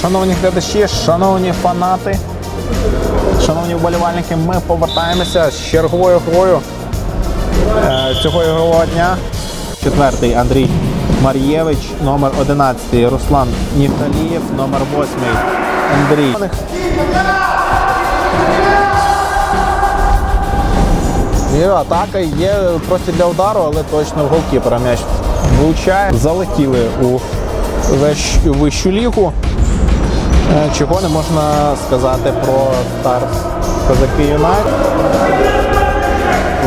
шановні глядачі, шановні фанати, шановні вболівальники, ми повертаємося з черговою грою е, цього ігрового дня. Четвертий Андрій Мар'євич, номер 11, Руслан Нівталієв, номер 8, Андрій. Атака є просто для удару, але точно в голкіпера м'яч влучає. Залетіли у вищу лігу. Е, Чого не можна сказати про Старс Козаки Юнак?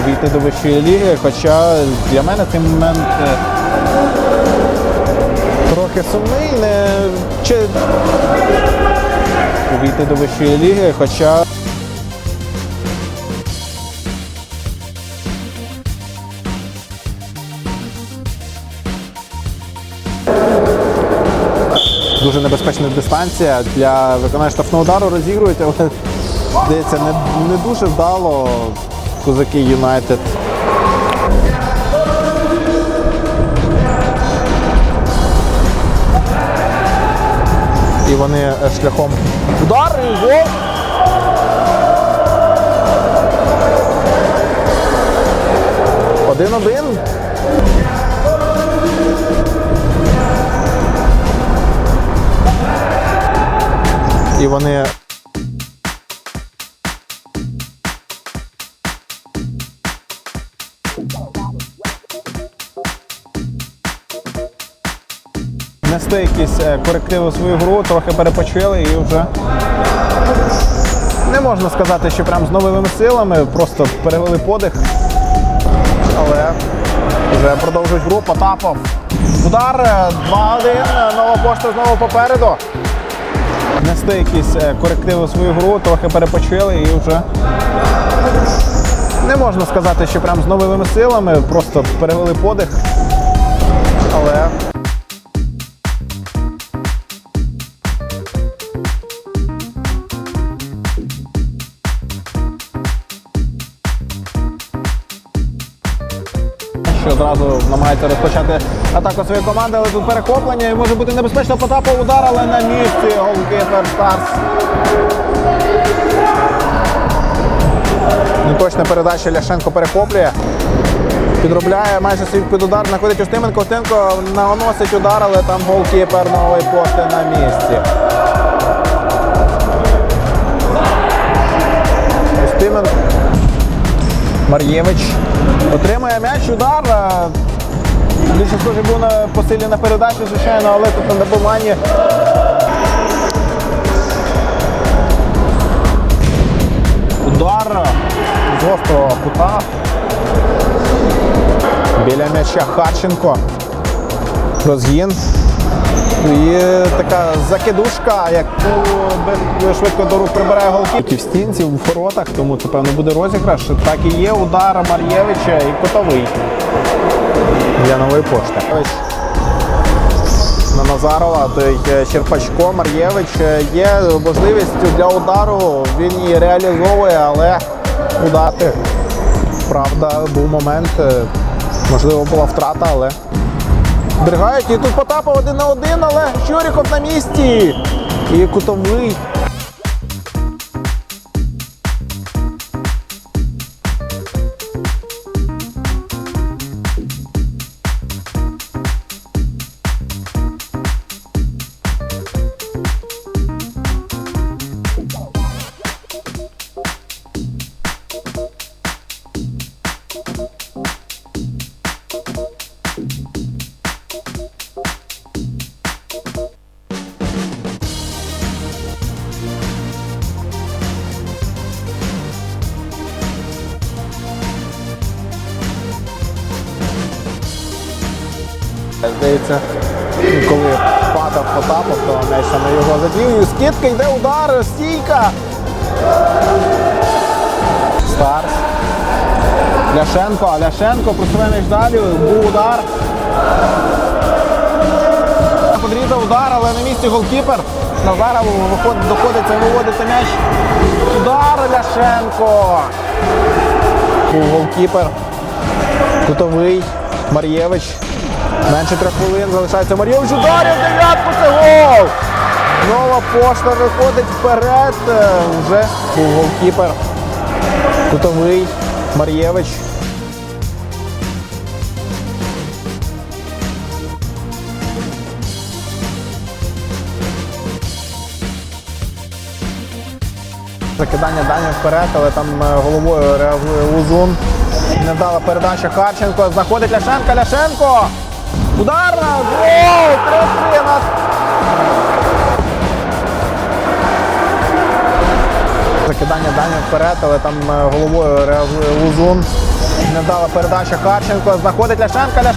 Увійти до вищої ліги, хоча для мене цей момент е, трохи сумний. Не... Чи... Увійти до вищої ліги, хоча дуже небезпечна дистанція для виконання штрафного удару розігрують, але здається, не, не дуже вдало козаки Юнайтед. І вони е, шляхом удар. Один-один. І вони нести якісь е, корективи у свою гру, трохи перепочили і вже не можна сказати, що прям з новими силами, просто перевели подих. Але вже продовжують гру. Потапов. Удар е, 2-1. Нова пошта знову попереду нести якісь е, корективи в свою гру, трохи перепочили і вже не можна сказати, що прям з новими силами, просто перевели подих. Але одразу намагається розпочати атаку своєї команди, але тут перехоплення і може бути небезпечно Потапов удар, але на місці голкіпер Старс. Неточна передача Ляшенко перехоплює. Підробляє майже свій під удар, знаходить Устименко. Устименко наносить удар, але там голкіпер нової пошти на місці. Устименко. Мар'євич отримує м'яч, удар. Більше схоже був на посилі на передачу, звичайно, але тут на добиванні. Удар з гострого кута. Біля м'яча Харченко. Розгін. І така закидушка, яку швидко до рук прибирає голки. В стінці, в воротах, тому це певно буде розіграш. Так і є удар Мар'євича і котовий для нової пошти. На Назарова, той е, Черпачко, Мар'євич е, є можливістю для удару. Він її реалізовує, але удати. Правда, був момент, е, можливо, була втрата, але Дригають, і тут Потапов один на один, але Щуріков на місці. І кутовий. Здається, коли падав Потапов, то м'яч саме його задів. Скидка йде удар, стійка. Старс. Ляшенко, Ляшенко просуває м'яч далі, був удар. Подрізав удар, але на місці голкіпер. Назаров виходить, доходиться виводити м'яч. Удар Ляшенко. Був голкіпер. Кутовий. Мар'євич. Менше трьох хвилин залишається Мар'євич. Ударів дев'ятку це гол! Нова пошта виходить вперед. Е, Вже був голкіпер. Кутовий Мар'євич. Закидання Дані вперед, але там е, головою реагує Лузун. Невдала передача Харченко. Знаходить Ляшенка. Ляшенко! Ударна! Гол! 3-3 на Закидання Дані вперед, але там е, головою реагує Лузун. Невдала передача Харченко. Знаходить Ляшенка. Ляш...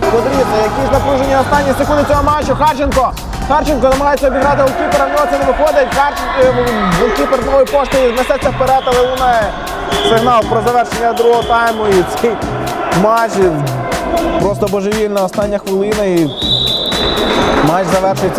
Подивіться, які ж напружені останні секунди цього матчу. Харченко. Харченко намагається обіграти голкіпера, нього це не виходить. Харченко, голкіпер нової пошти несеться вперед, але лунає сигнал про завершення другого тайму. І цей матч просто божевільна остання хвилина. І матч завершується.